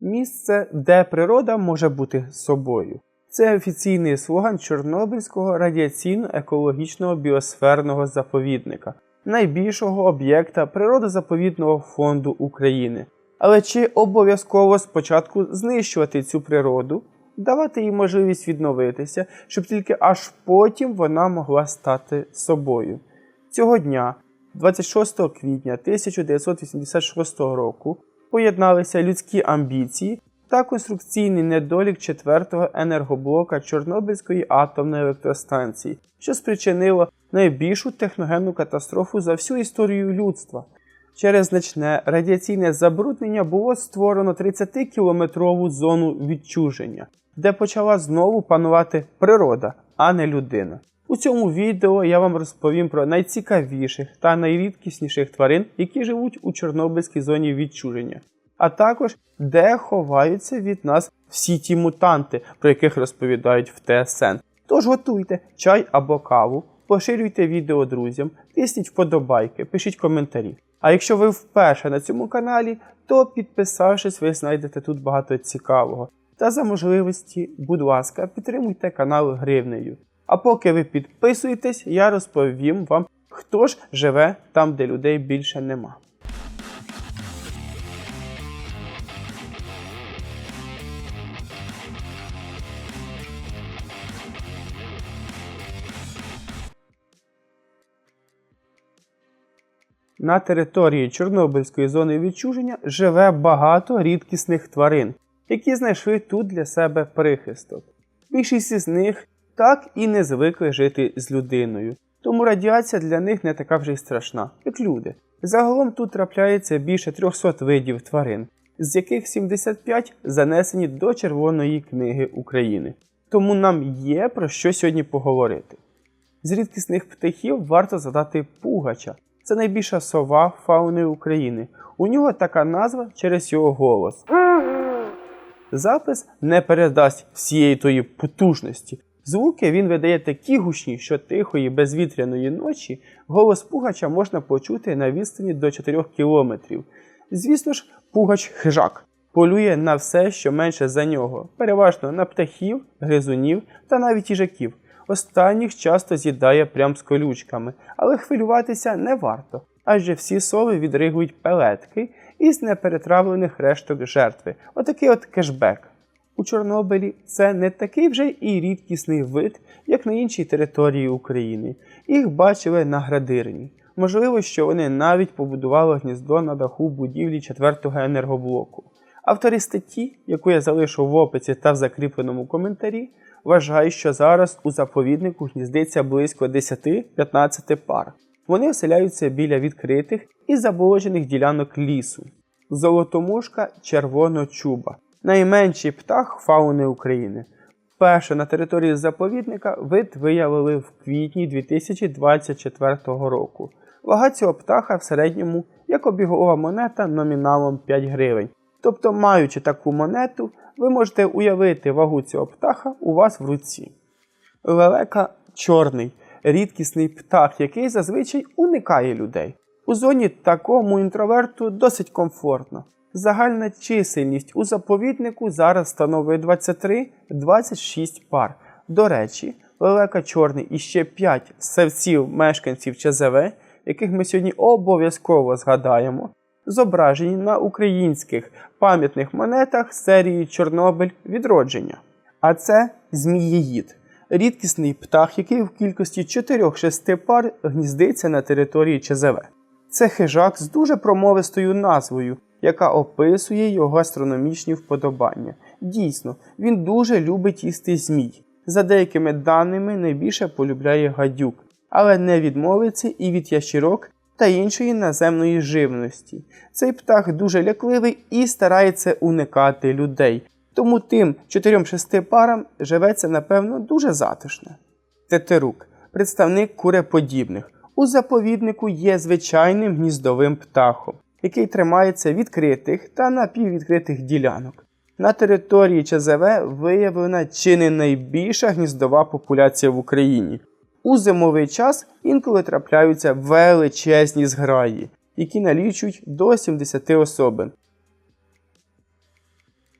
Місце, де природа може бути собою. Це офіційний слоган Чорнобильського радіаційно-екологічного біосферного заповідника, найбільшого об'єкта природозаповідного фонду України. Але чи обов'язково спочатку знищувати цю природу, давати їй можливість відновитися, щоб тільки аж потім вона могла стати собою? Цього дня, 26 квітня 1986 року, поєдналися людські амбіції та конструкційний недолік четвертого енергоблока Чорнобильської атомної електростанції, що спричинило найбільшу техногенну катастрофу за всю історію людства. Через значне радіаційне забруднення було створено 30-кілометрову зону відчуження, де почала знову панувати природа, а не людина. У цьому відео я вам розповім про найцікавіших та найрідкісніших тварин, які живуть у Чорнобильській зоні відчуження, а також де ховаються від нас всі ті мутанти, про яких розповідають в ТСН. Тож готуйте чай або каву, поширюйте відео друзям, тисніть вподобайки, пишіть коментарі. А якщо ви вперше на цьому каналі, то підписавшись, ви знайдете тут багато цікавого. Та за можливості, будь ласка, підтримуйте канал гривнею. А поки ви підписуєтесь, я розповім вам, хто ж живе там, де людей більше нема. На території Чорнобильської зони відчуження живе багато рідкісних тварин, які знайшли тут для себе прихисток. Більшість із них так і не звикли жити з людиною, тому радіація для них не така вже й страшна, як люди. Загалом тут трапляється більше 300 видів тварин, з яких 75 занесені до Червоної книги України. Тому нам є про що сьогодні поговорити. З рідкісних птахів варто задати пугача. Це найбільша сова фауни України. У нього така назва через його голос. Запис не передасть всієї тої потужності. Звуки він видає такі гучні, що тихої безвітряної ночі голос пугача можна почути на відстані до 4 кілометрів. Звісно ж, пугач хижак полює на все, що менше за нього, переважно на птахів, гризунів та навіть їжаків. Останніх часто з'їдає прям з колючками, але хвилюватися не варто, адже всі сови відригують пелетки із неперетравлених решток жертви. Отакий от кешбек. У Чорнобилі це не такий вже і рідкісний вид, як на іншій території України. Їх бачили на градирні. Можливо, що вони навіть побудували гніздо на даху будівлі 4-го енергоблоку. Автори статті, яку я залишу в описі та в закріпленому коментарі, вважають, що зараз у заповіднику гніздиться близько 10-15 пар. Вони оселяються біля відкритих і заболочених ділянок лісу. Золотомушка червоночуба найменший птах фауни України. Вперше на території заповідника вид виявили в квітні 2024 року. Вага цього птаха в середньому як обігова монета номіналом 5 гривень. Тобто, маючи таку монету, ви можете уявити вагу цього птаха у вас в руці. Лелека чорний, рідкісний птах, який зазвичай уникає людей. У зоні такому інтроверту досить комфортно. Загальна чисельність у заповіднику зараз становить 23-26 пар. До речі, лелека чорний і ще 5 севців мешканців ЧЗВ, яких ми сьогодні обов'язково згадаємо, зображені на українських пам'ятних монетах серії Чорнобиль відродження. А це змієїд, рідкісний птах, який в кількості 4-6 пар гніздиться на території ЧЗВ. Це хижак з дуже промовистою назвою яка описує його астрономічні вподобання. Дійсно, він дуже любить їсти змій. За деякими даними, найбільше полюбляє гадюк, але не відмовиться і від ящірок та іншої наземної живності. Цей птах дуже лякливий і старається уникати людей, тому тим 4-6 парам живеться, напевно, дуже затишно. Тетерук представник куреподібних. У заповіднику є звичайним гніздовим птахом який тримається відкритих та напіввідкритих ділянок. На території ЧЗВ виявлена чи не найбільша гніздова популяція в Україні. У зимовий час інколи трапляються величезні зграї, які налічують до 70 особин.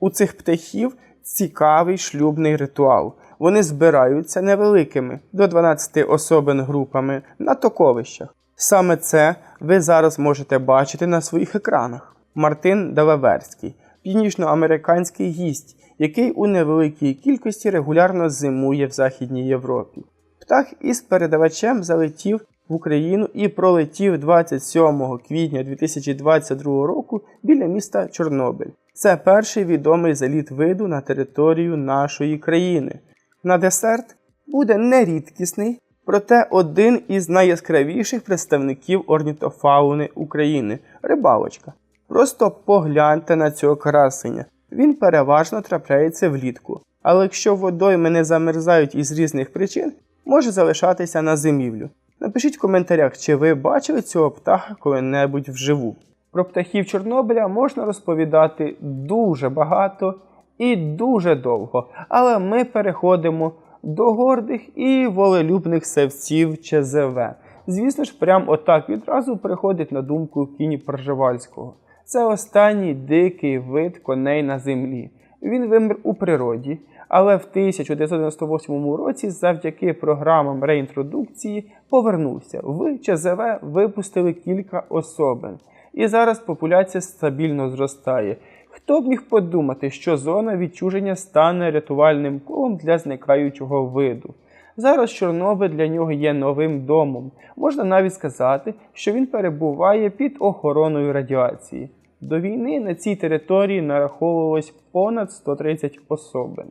У цих птахів цікавий шлюбний ритуал. Вони збираються невеликими до 12 особин групами на токовищах. Саме це ви зараз можете бачити на своїх екранах. Мартин Делаверський, північноамериканський гість, який у невеликій кількості регулярно зимує в Західній Європі. Птах із передавачем залетів в Україну і пролетів 27 квітня 2022 року біля міста Чорнобиль. Це перший відомий заліт виду на територію нашої країни. На десерт буде нерідкісний, проте один із найяскравіших представників орнітофауни України рибалочка. Просто погляньте на цього красення. Він переважно трапляється влітку, але якщо водойми не замерзають із різних причин, може залишатися на зимівлю. Напишіть в коментарях, чи ви бачили цього птаха коли-небудь вживу. Про птахів Чорнобиля можна розповідати дуже багато і дуже довго, але ми переходимо до гордих і волелюбних севців ЧЗВ. Звісно ж, прям отак відразу приходить на думку кіні Пржевальського. Це останній дикий вид коней на землі. Він вимер у природі, але в 1998 році завдяки програмам реінтродукції повернувся. В ЧЗВ випустили кілька особин. І зараз популяція стабільно зростає. Хто б міг подумати, що зона відчуження стане рятувальним колом для зникаючого виду? Зараз Чорнобиль для нього є новим домом. Можна навіть сказати, що він перебуває під охороною радіації. До війни на цій території нараховувалось понад 130 особин.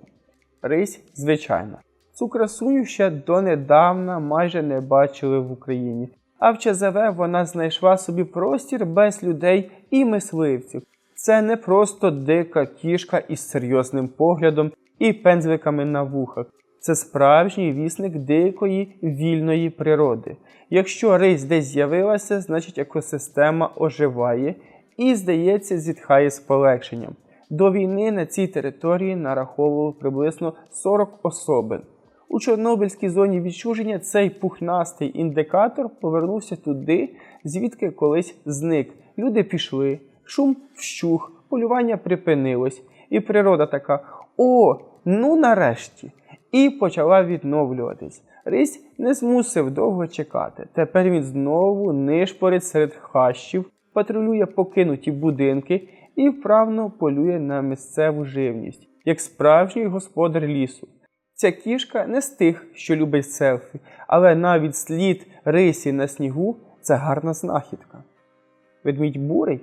Рись, звичайна. Цю красуню ще донедавна майже не бачили в Україні. А в ЧЗВ вона знайшла собі простір без людей і мисливців. Це не просто дика кішка із серйозним поглядом і пензликами на вухах. Це справжній вісник дикої вільної природи. Якщо рись десь з'явилася, значить екосистема оживає і, здається, зітхає з полегшенням. До війни на цій території нараховували приблизно 40 особин. У Чорнобильській зоні відчуження цей пухнастий індикатор повернувся туди, звідки колись зник. Люди пішли, шум вщух, полювання припинилось, і природа така: о, ну нарешті! І почала відновлюватись. Рись не змусив довго чекати. Тепер він знову нишпорить серед хащів, патрулює покинуті будинки і вправно полює на місцеву живність, як справжній господар лісу. Ця кішка не з тих, що любить селфі, але навіть слід рисі на снігу це гарна знахідка. Ведмідь бурий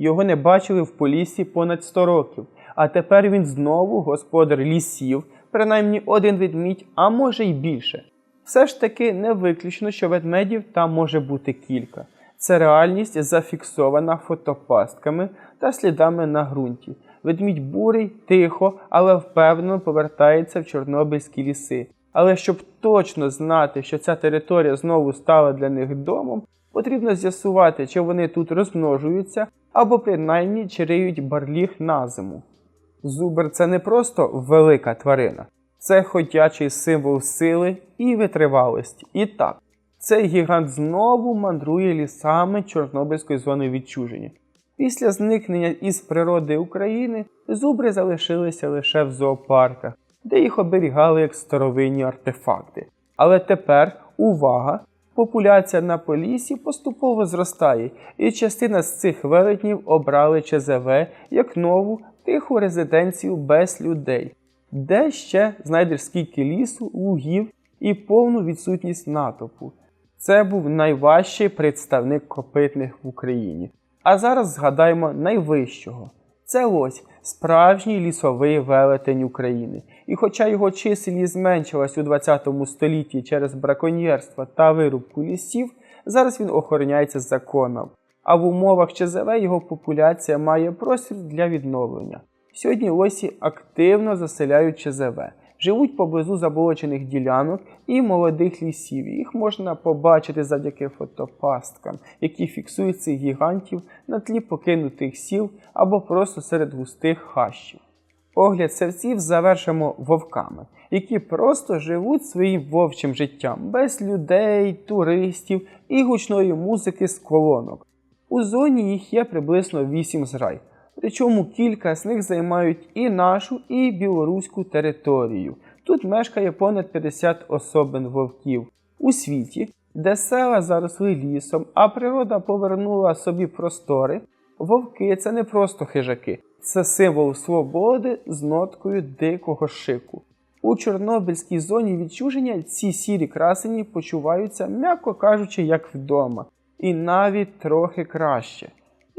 його не бачили в полісі понад 100 років, а тепер він знову господар лісів, принаймні один ведмідь, а може й більше. Все ж таки не виключно, що ведмедів там може бути кілька. Це реальність зафіксована фотопастками та слідами на ґрунті. Ведмідь бурий, тихо, але впевнено повертається в Чорнобильські ліси. Але щоб точно знати, що ця територія знову стала для них домом, потрібно з'ясувати, чи вони тут розмножуються або принаймні чириють барліг на зиму. Зубр це не просто велика тварина, це ходячий символ сили і витривалості. І так, цей гігант знову мандрує лісами Чорнобильської зони відчуження. Після зникнення із природи України зубри залишилися лише в зоопарках, де їх оберігали як старовинні артефакти. Але тепер увага! Популяція на полісі поступово зростає, і частина з цих велетнів обрали ЧЗВ як нову тиху резиденцію без людей, де ще знайдеш скільки лісу, лугів і повну відсутність натовпу. Це був найважчий представник копитних в Україні. А зараз згадаємо найвищого. Це лось, справжній лісовий велетень України. І хоча його чисельність зменшилась у 20 столітті через браконьєрство та вирубку лісів, зараз він охороняється законом. А в умовах ЧЗВ його популяція має простір для відновлення. Сьогодні лосі активно заселяють ЧЗВ, живуть поблизу заболочених ділянок і молодих лісів. Їх можна побачити завдяки фотопасткам, які фіксують цих гігантів на тлі покинутих сіл або просто серед густих хащів. Огляд серців завершимо вовками, які просто живуть своїм вовчим життям без людей, туристів і гучної музики з колонок. У зоні їх є приблизно 8 зрай. Причому кілька з них займають і нашу, і білоруську територію. Тут мешкає понад 50 особин вовків. У світі, де села заросли лісом, а природа повернула собі простори, вовки це не просто хижаки, це символ свободи з ноткою дикого шику. У Чорнобильській зоні відчуження ці сірі красені почуваються, м'яко кажучи, як вдома, і навіть трохи краще.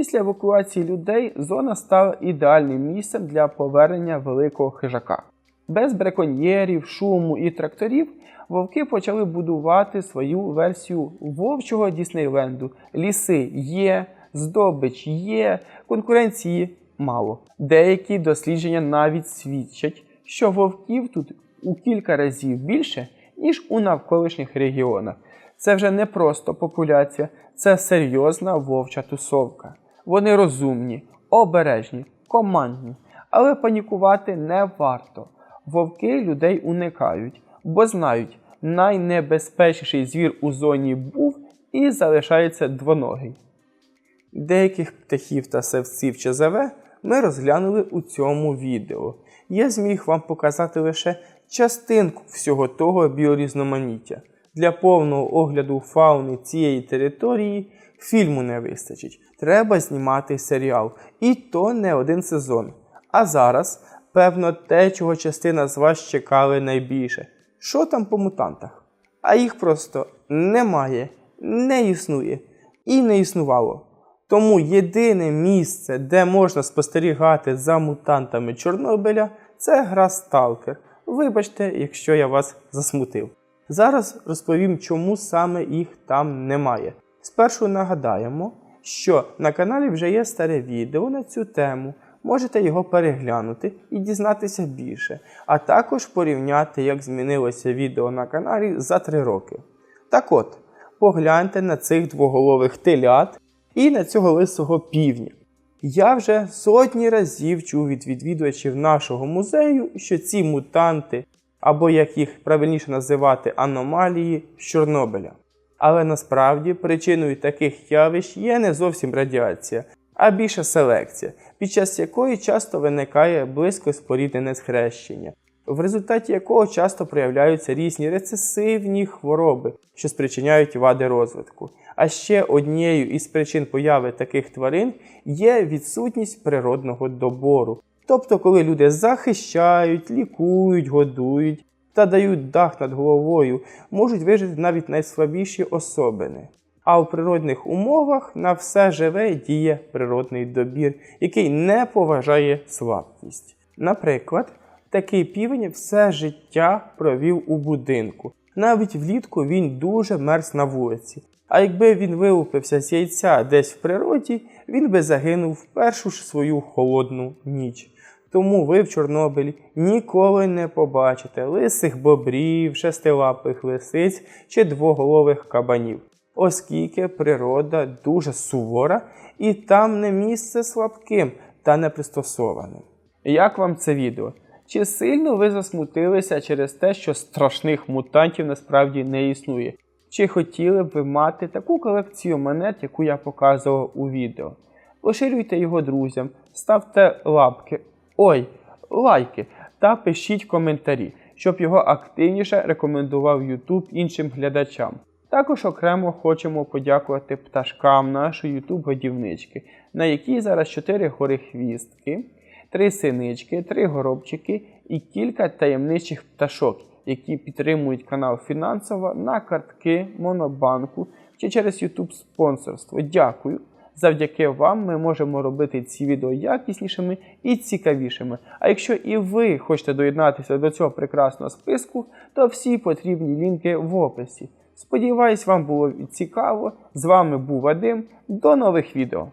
Після евакуації людей зона стала ідеальним місцем для повернення великого хижака. Без браконьєрів, шуму і тракторів вовки почали будувати свою версію вовчого Діснейленду. Ліси є, здобич є, конкуренції мало. Деякі дослідження навіть свідчать, що вовків тут у кілька разів більше, ніж у навколишніх регіонах. Це вже не просто популяція, це серйозна вовча тусовка. Вони розумні, обережні, командні, але панікувати не варто. Вовки людей уникають, бо знають, найнебезпечніший звір у зоні був і залишається двоногий. Деяких птахів та савців ЧЗВ ми розглянули у цьому відео. Я зміг вам показати лише частинку всього того біорізноманіття. Для повного огляду фауни цієї території фільму не вистачить. Треба знімати серіал. І то не один сезон. А зараз, певно, те, чого частина з вас чекали найбільше. Що там по мутантах? А їх просто немає, не існує і не існувало. Тому єдине місце, де можна спостерігати за мутантами Чорнобиля, це гра Сталкер. Вибачте, якщо я вас засмутив. Зараз розповім, чому саме їх там немає. Спершу нагадаємо, що на каналі вже є старе відео на цю тему. Можете його переглянути і дізнатися більше, а також порівняти, як змінилося відео на каналі за 3 роки. Так от, погляньте на цих двоголових телят і на цього лисого півня. Я вже сотні разів чув від відвідувачів нашого музею, що ці мутанти, або як їх правильніше називати аномалії з Чорнобиля. Але насправді причиною таких явищ є не зовсім радіація, а більше селекція, під час якої часто виникає близько споріднене схрещення, в результаті якого часто проявляються різні рецесивні хвороби, що спричиняють вади розвитку. А ще однією із причин появи таких тварин є відсутність природного добору. Тобто, коли люди захищають, лікують, годують та дають дах над головою, можуть вижити навіть найслабіші особини. А в природних умовах на все живе діє природний добір, який не поважає слабкість. Наприклад, такий півень все життя провів у будинку. Навіть влітку він дуже мерз на вулиці. А якби він вилупився з яйця десь в природі, він би загинув в першу ж свою холодну ніч. Тому ви в Чорнобилі ніколи не побачите лисих бобрів, шестилапих лисиць чи двоголових кабанів, оскільки природа дуже сувора і там не місце слабким та непристосованим. Як вам це відео? Чи сильно ви засмутилися через те, що страшних мутантів насправді не існує? Чи хотіли б ви мати таку колекцію монет, яку я показував у відео? Поширюйте його друзям, ставте лапки, ой, лайки та пишіть коментарі, щоб його активніше рекомендував YouTube іншим глядачам. Також окремо хочемо подякувати пташкам нашої YouTube годівнички, на якій зараз 4 горихвістки, 3 синички, 3 горобчики і кілька таємничих пташок, які підтримують канал фінансово на картки Монобанку чи через YouTube спонсорство. Дякую! Завдяки вам ми можемо робити ці відео якіснішими і цікавішими. А якщо і ви хочете доєднатися до цього прекрасного списку, то всі потрібні лінки в описі. Сподіваюсь, вам було цікаво. З вами був Вадим. До нових відео!